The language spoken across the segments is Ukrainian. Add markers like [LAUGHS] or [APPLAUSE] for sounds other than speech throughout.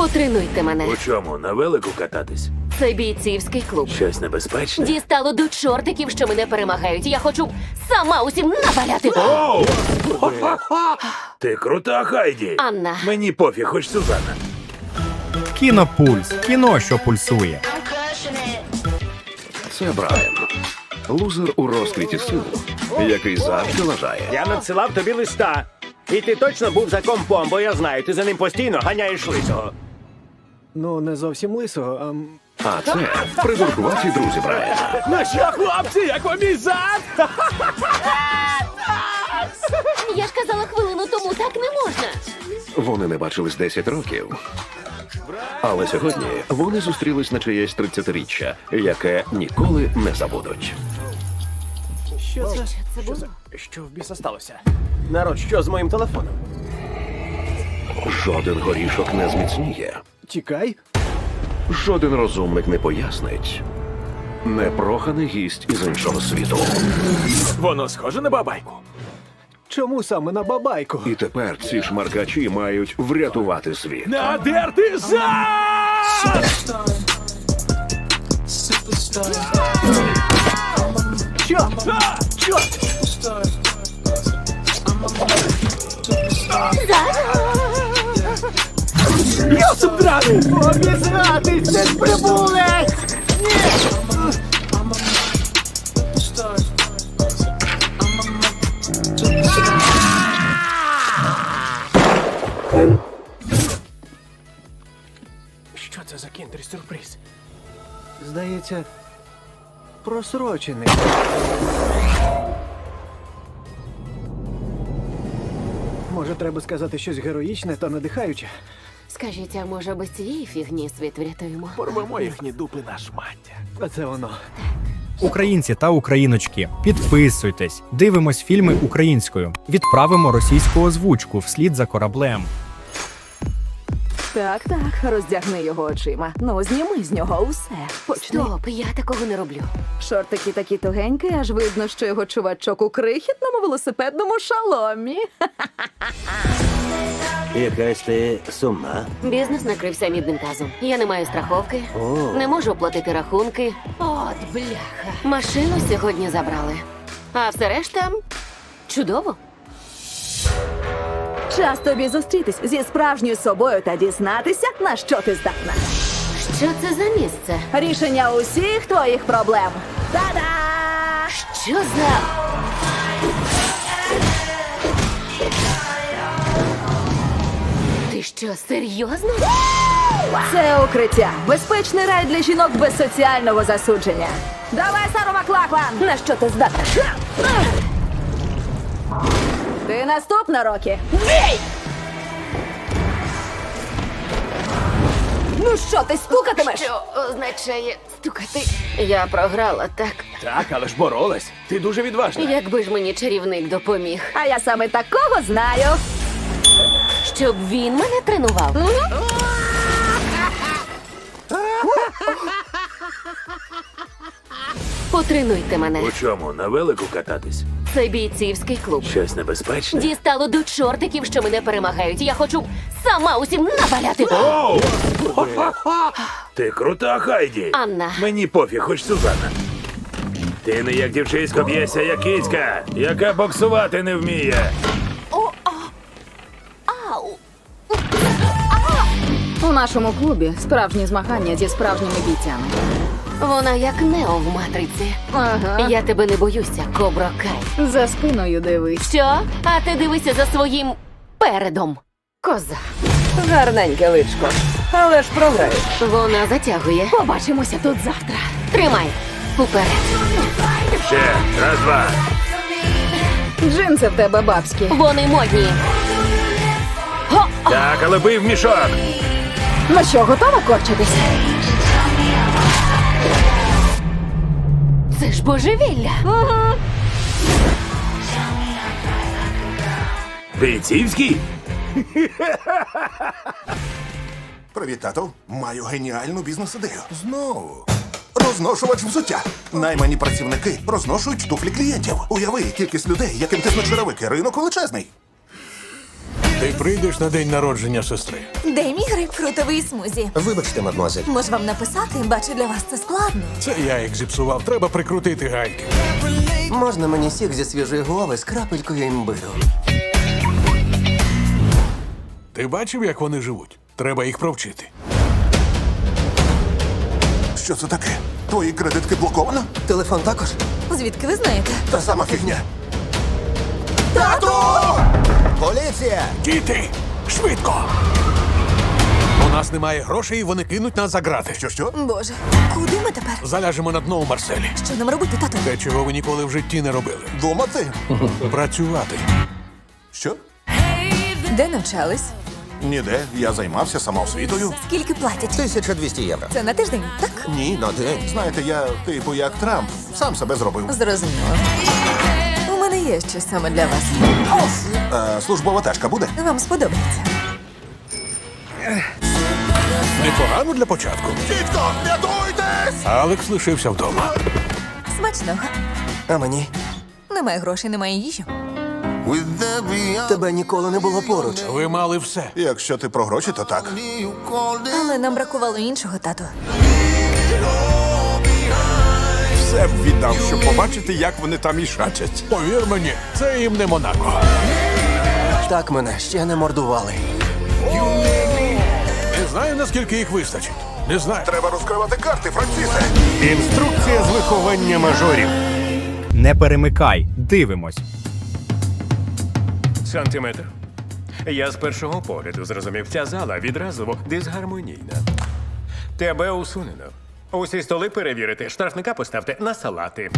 Потренуйте мене. У чому? На велику кататись? Це бійцівський клуб. Щось небезпечне? Дістало до чортиків, що мене перемагають. Я хочу сама усім наваляти. Оу! Ти крута, Хайді! Анна. Мені пофіг, хоч Сюзанна. Кінопульс. Кіно, що пульсує. Це Брайан. Лузер у розквіті сил, який завжди лажає. Я надсилав тобі листа. І ти точно був за компом, бо я знаю, ти за ним постійно ганяєш лисого. Ну, не зовсім лисого, а А це придуркуваті друзі Брайана. Ну що, хлопці, як вам мій зад? Я ж казала хвилину тому, так не можна. Вони не бачились 10 років. Але сьогодні вони зустрілись на чиєсь 30-річчя, яке ніколи не забудуть. що це? Це було. Що в біса сталося? Народ, що з моїм телефоном? Жоден горішок не зміцніє. Тікай. Жоден розумник не пояснить. Непроханий гість із іншого світу. Воно схоже на бабайку. Чому саме на бабайку? І тепер ці шмаркачі мають врятувати світ. Надерти зад! Що? Що? Йосип драний! Обізнатись, це ж прибулець! Що це за кіндер-сюрприз? Здається, просрочений. Може, треба сказати щось героїчне та надихаюче. Скажіть, а може без цієї фігні світ врятуємо? Порвемо їхні дупи на шмаття. А це воно. Українці та україночки, підписуйтесь, дивимось фільми українською, відправимо російську озвучку вслід за кораблем. Так, так, роздягни його очима. Ну, зніми з нього усе. Почни. Стоп, я такого не роблю. Шортики такі тугенькі, аж видно, що його чувачок у крихітному велосипедному шаломі. [LAUGHS] Якась ти сумна. Бізнес накрився мідним тазом. Я не маю страховки, не можу оплатити рахунки. От бляха. Машину сьогодні забрали. А все решта чудово. Час тобі зустрітись зі справжньою собою та дізнатися, на що ти здатна. Що це за місце? Рішення усіх твоїх проблем. Та-да! Що за. Що, серйозно? Це укриття. Безпечний рай для жінок без соціального засудження. Давай, Сару Маклаклан! На що ти здатна? Ти наступна, Рокі. Ну що, ти стукатимеш? Що означає стукати? Я програла, так. Так, але ж боролась. Ти дуже відважна. Якби ж мені чарівник допоміг, А я саме такого знаю. Щоб він мене тренував. Потренуйте мене. У чому? На велику кататись? Це бійцівський клуб. Щось небезпечне? Дістало до чортиків, що мене перемагають. Я хочу сама усім наваляти. Оу! Ти крута, Хайді! Анна. Мені пофіг, хоч Сюзанна. Ти не як дівчисько б'єшся, як кицька, яка боксувати не вміє. У нашому клубі справжні змагання зі справжніми бійцями. Вона як Нео в матриці. Ага. Я тебе не боюся, Кобро Кай. За спиною дивись. Що? А ти дивися за своїм передом. Коза. Гарненьке личко. Але ж програєш. Вона затягує. Побачимося тут завтра. Тримай. Уперед. Ще, раз, два. Джинси в тебе бабські. Вони модні. Так, але бий в мішок. Ну що, готова корчитись? Це ж божевілля. Бійцівський? Привіт, тату. Маю геніальну бізнес-ідею. Знову. Розношувач взуття. Наймані працівники розношують туфлі клієнтів. Уяви кількість людей, яким ти черевики. Ринок величезний. Ти прийдеш на день народження сестри. Де мій грейпфрутовий смузі? Вибачте, мадмуазель. Може вам написати? Бачу, для вас це складно. Це я їх зіпсував. Треба прикрутити гайки. Можна мені сік зі свіжої голови з крапелькою імбиру? Ти бачив, як вони живуть? Треба їх провчити. Що це таке? Твої кредитки блоковано? Телефон також? Звідки ви знаєте? Та сама фігня. Поліція! Діти! Швидко! У нас немає грошей, і вони кинуть нас за грати. Що що? Боже, куди ми тепер? Заляжемо на дно у Марселі. Що нам робити, тату? Те, чого ви ніколи в житті не робили. Думати? Працювати. Що? Де навчались? Ніде. Я займався самоосвітою. Скільки платять? 1200 євро. Це на тиждень, так? Ні, на день. Знаєте, я типу як Трамп. Сам себе зробив. Зрозуміло. Є щось саме для вас. Е, службова тачка буде? Вам сподобається. Непогано для початку. Дідько, рятуйтесь! Алекс лишився вдома. Смачного. А мені? Немає грошей, немає їжі. Тебе ніколи не було поруч. Ви мали все. Якщо ти про гроші, то так. Але нам бракувало іншого, тату. Все б віддав, щоб побачити, як вони там ішачать. Повір мені, це їм не Монако. Так мене ще не мордували. Не знаю, наскільки їх вистачить. Не знаю. Треба розкривати карти, Францісе. Інструкція з виховання мажорів. Не перемикай, дивимось. Сантиметр. Я з першого погляду зрозумів, ця зала відразу дисгармонійна. Тебе усунено. Усі столи перевірити, штрафника поставте на салати.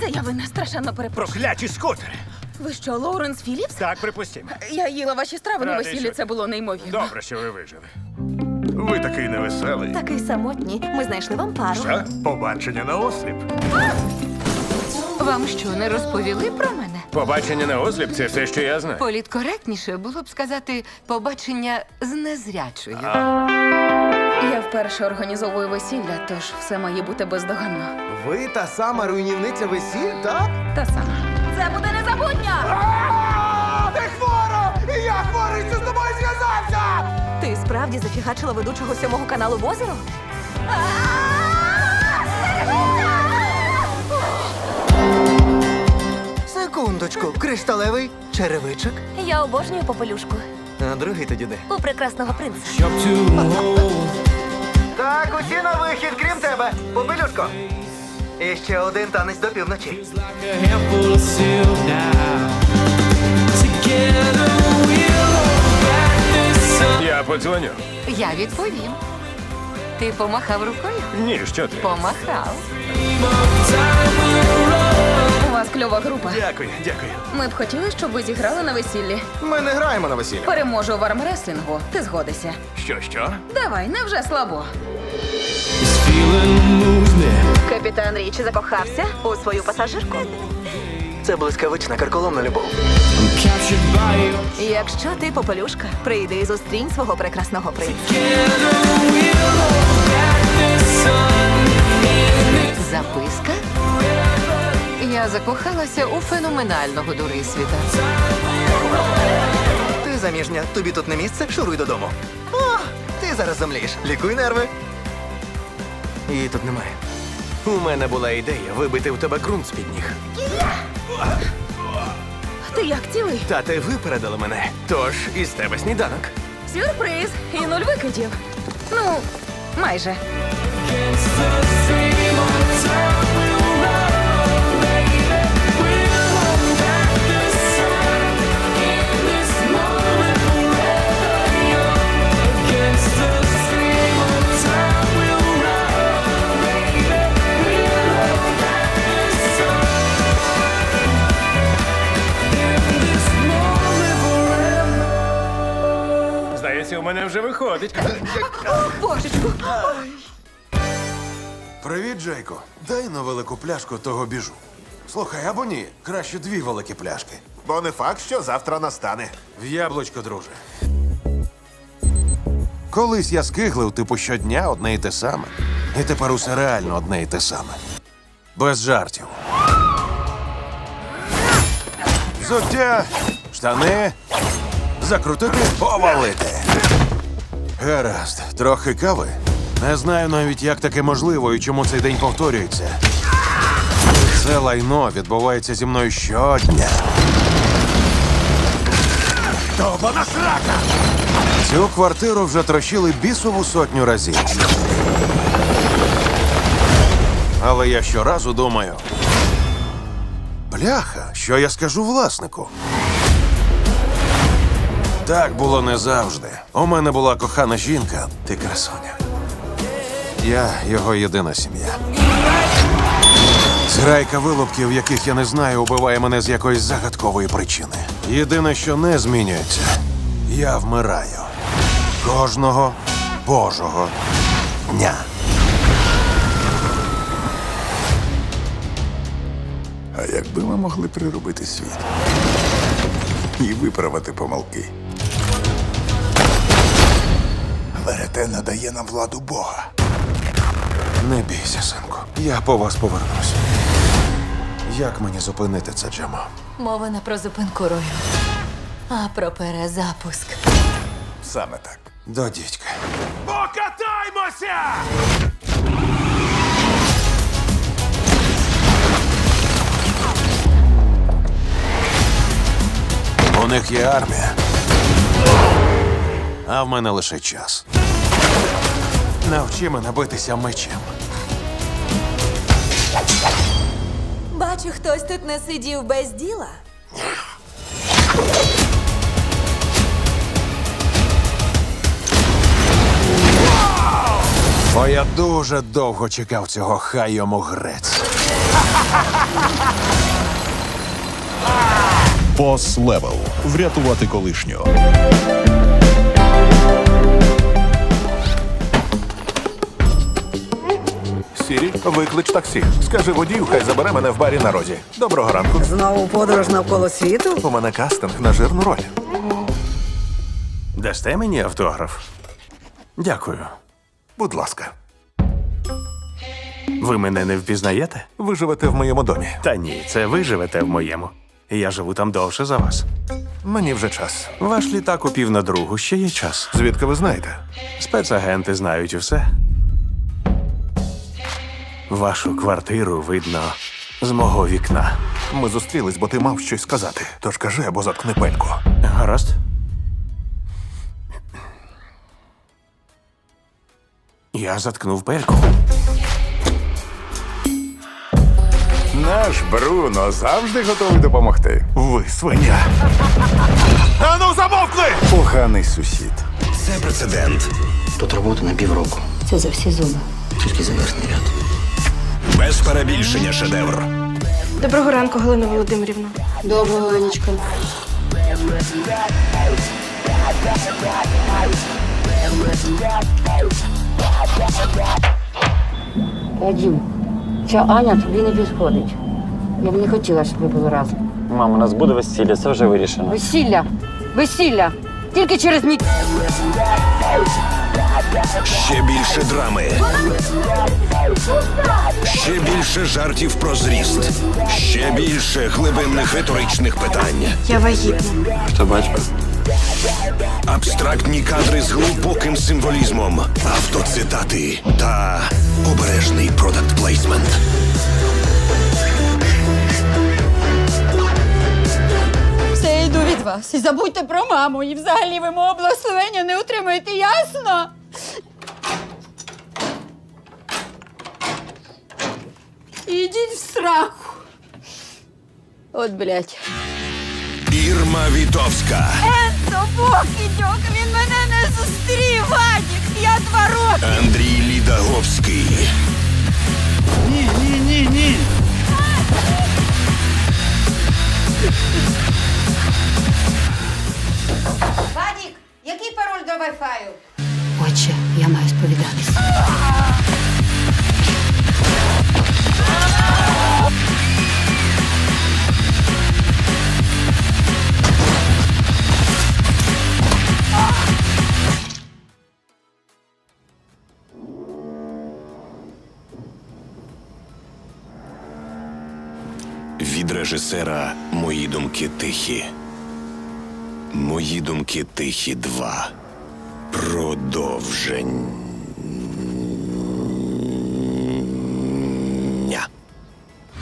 Це я винна страшенно перепрошую. Прокляті скутери! Ви що, Лоуренс Філіпс? Так, припустимо. Я їла ваші страви на Радий, весіллі, що- це було неймовірно. Добре, що ви вижили. Ви такий невеселий. Такий самотній. Ми знайшли вам пару. Що? Побачення на осліп. Вам що, не розповіли про мене? Побачення на осліп це все, що я знаю. Політкоректніше було б сказати побачення з незрячою. Я вперше організовую весілля, тож все має бути бездоганно. Ви та сама руйнівниця весіль, так? Та сама. Це буде незабутньо! Ти хвора! І я хворий, що з тобою зв'язався! Ти справді зафігачила ведучого сьомого каналу в озеро? Секундочку, кришталевий черевичок. Я обожнюю попелюшку. А другий тоді де? У прекрасного принца. Так, усі на вихід, крім тебе. Попелюшко. І ще один танець до півночі. Я подзвоню. Я відповім. Ти помахав рукою? Ні, що ти? Помахав. Вас кльова група. Дякую, дякую. Ми б хотіли, щоб ви зіграли на весіллі. Ми не граємо на весілля. Переможу в армреслінгу. Ти згодишся. Що, що? Давай, невже слабо. Капітан Річі закохався у свою пасажирку. Це блискавична карколомна любов. Якщо ти попелюшка, прийди і зустрінь свого прекрасного принца. Закохалася у феноменального дурисвіта. Ти заміжня, тобі тут не місце, шуруй додому. О, ти зараз замлієш. Лікуй нерви. Її тут немає. У мене була ідея вибити в тебе ґрунт з-під ніг. Ти як цілий? Та ти випередила мене. Тож із тебе сніданок. Сюрприз! І нуль викидів. Ну, майже. Виходить. Божечку! Привіт, Джейко. Дай на велику пляшку того біжу. Слухай, або ні, краще дві великі пляшки. Бо не факт, що завтра настане. В яблучко, друже. Колись я скиглив, типу, щодня одне і те саме. І тепер усе реально одне і те саме. Без жартів. Взуття, штани, закрутити, повалити. Гаразд, трохи кави. Не знаю навіть, як таке можливо і чому цей день повторюється. Це лайно відбувається зі мною щодня. Довбана срака! Цю квартиру вже трощили бісову сотню разів. Але я щоразу думаю. Бляха, що я скажу власнику? Так було не завжди. У мене була кохана жінка, ти красуня. Я його єдина сім'я. Зграйка вилупків, яких я не знаю, убиває мене з якоїсь загадкової причини. Єдине, що не змінюється, я вмираю. Кожного божого дня. А якби ми могли приробити світ і виправити помилки. Верете надає нам владу Бога. Не бійся, синку. Я по вас повернусь. Як мені зупинити це, Джемо? Мова не про зупинку рою, а про перезапуск. Саме так. До дідька. Покатаймося! У них є армія. А в мене лише час. Навчи мене битися мечем. Бачу, хтось тут не сидів без діла. Бо я дуже довго чекав цього, хай йому грець. Бос левел. Врятувати колишнього. Сірі, виклич таксі. Скажи водію, хай забере мене в барі на розі. Доброго ранку. Знову подорож навколо світу? У мене кастинг на жирну роль. Дасте мені автограф? Дякую. Будь ласка. Ви мене не впізнаєте? Ви живете в моєму домі. Та ні, це ви живете в моєму. Я живу там довше за вас. Мені вже час. Ваш літак у пів на другу, ще є час. Звідки ви знаєте? Спецагенти знають усе. Вашу квартиру видно з мого вікна. Ми зустрілись, бо ти мав щось сказати. Тож кажи або заткни пельку. Гаразд. Я заткнув пельку. Наш Бруно завжди готовий допомогти. Ви свиня. Ану, замовкли! Поганий сусід. Це прецедент. Тут робота на півроку. Це за всі зуби. Тільки за верхній ряд. Без перебільшення шедевр. Доброго ранку, Галина Володимирівна. Доброго, Анечка. Дім, ця Аня тобі не підходить. Я б не хотіла, щоб ви були разом. Мам, у нас буде весілля, це вже вирішено. Весілля! Весілля! Тільки через мій Ще більше драми. Ще більше жартів про зріст. Ще більше глибинних риторичних питань. Я вагітна. Хто батько? Абстрактні кадри з глибоким символізмом. Автоцитати та обережний продакт плейсмент. Все йду від вас. І забудьте про маму. І взагалі ви мого благословення не отримаєте, ясно? Ідіть в страху. От, блядь. Ірма Вітовська. Енцо, покидьок, він мене не зустрів, Вадік. Я два роки. Андрій Лідаговський. Вадік, який пароль до вайфаю? Отче, я маю сповідатися. Відре режисера Мої думки тихі. Мої думки тихі 2. Продовження.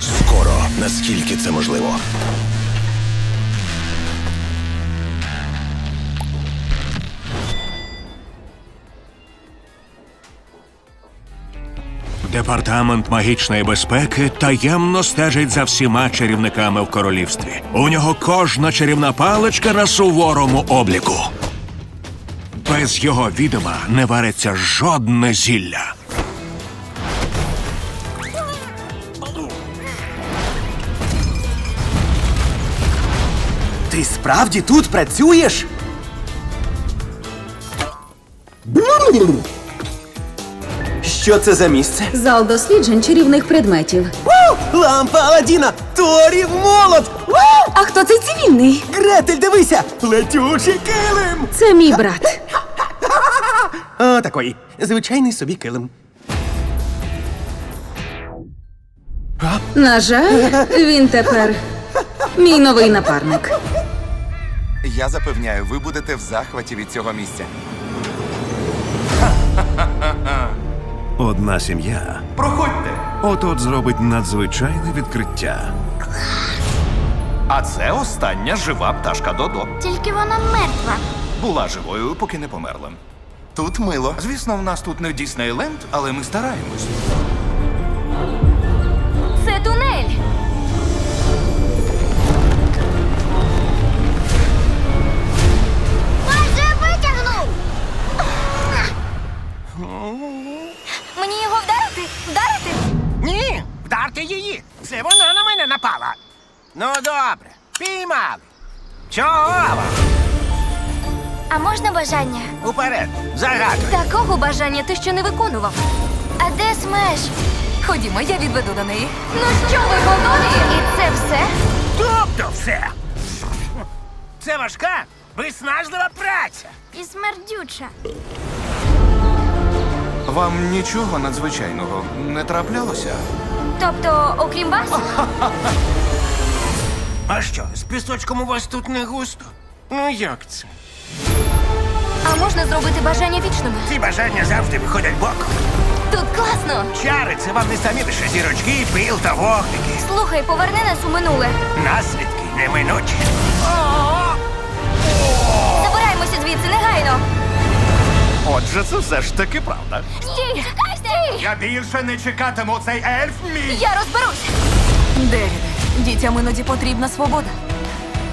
Скоро, наскільки це можливо. Департамент магічної безпеки таємно стежить за всіма чарівниками в королівстві. У нього кожна чарівна паличка на суворому обліку. Без його відома не вариться жодне зілля. Ти справді тут працюєш? Що це за місце? Зал досліджень чарівних предметів. Лампа Аладдіна! Торів молот! А хто цей цивільний? Гретель, дивися! Летючий килим! Це мій брат. О, такий. Звичайний собі килим. На жаль, він тепер мій новий напарник. Я запевняю, ви будете в захваті від цього місця. Одна сім'я Проходьте! от-от зробить надзвичайне відкриття. А це остання жива пташка Додо. Тільки вона мертва. Була живою, поки не померла. Тут мило. Звісно, в нас тут не Діснейленд, але ми стараємось. Це тунель. Майже витягнув. Мені його вдарити? Вдарити? Ні, вдарте її! Це вона на мене напала. Ну, добре, піймали. Чого? вам? А можна бажання? Уперед, загадуй. Такого бажання ти ще не виконував. А де смеш? Ходімо, я відведу до неї. Ну що ви готові? І це все? Тобто все. Це важка, виснажлива праця. І смердюча. Вам нічого надзвичайного не траплялося? Тобто, окрім вас? А що, з пісочком у вас тут не густо? Ну як це? А можна зробити бажання вічними? Ці бажання завжди виходять боком. Тут класно. Чари це вам не самі лише зірочки, пил та вогники. Слухай, поверни нас у минуле. Наслідки неминучі. Забираємося звідси негайно. Отже, це все ж таки правда. Стій! Чекай, стій! Я більше не чекатиму цей ельф мій. Я розберусь. Девіде, дітям іноді потрібна свобода.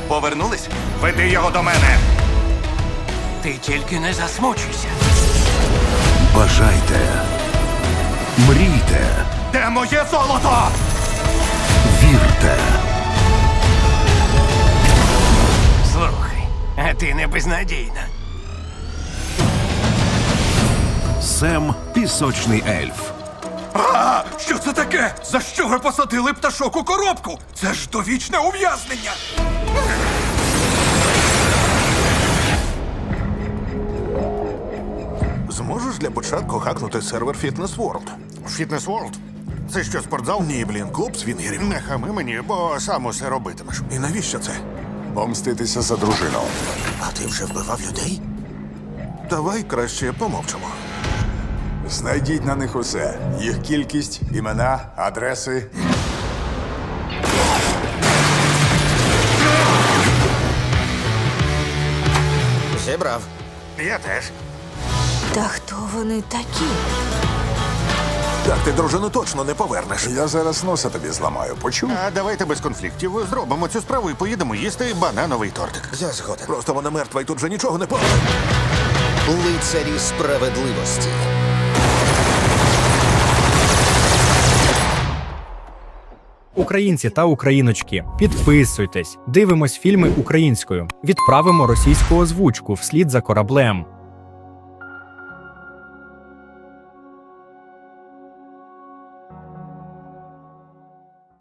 Повернулись? Веди його до мене. Ти тільки не засмучуйся. Бажайте, мрійте, Де моє золото? вірте. Слухай, а ти не безнадійна. Сем пісочний ельф. А, що це таке? За що ви посадили пташок у коробку? Це ж довічне ув'язнення. Зможеш для початку хакнути сервер Fitness World? Fitness World? Це що, спортзал? Ні, блін, клуб свінгерів. Не хами мені, бо сам усе робитимеш. І навіщо це? Помститися за дружину. А ти вже вбивав людей? Давай краще помовчимо. Знайдіть на них усе: їх кількість, імена, адреси. Зібрав. Я теж. Та хто вони такі? Так, ти дружину точно не повернеш. Я зараз носа тобі зламаю, почув? А давайте без конфліктів зробимо цю справу і поїдемо їсти банановий тортик. Я згоден. Просто вона мертва і тут вже нічого не поможе. Лицарі справедливості. Українці та україночки, підписуйтесь, дивимось фільми українською, відправимо російську озвучку вслід за кораблем.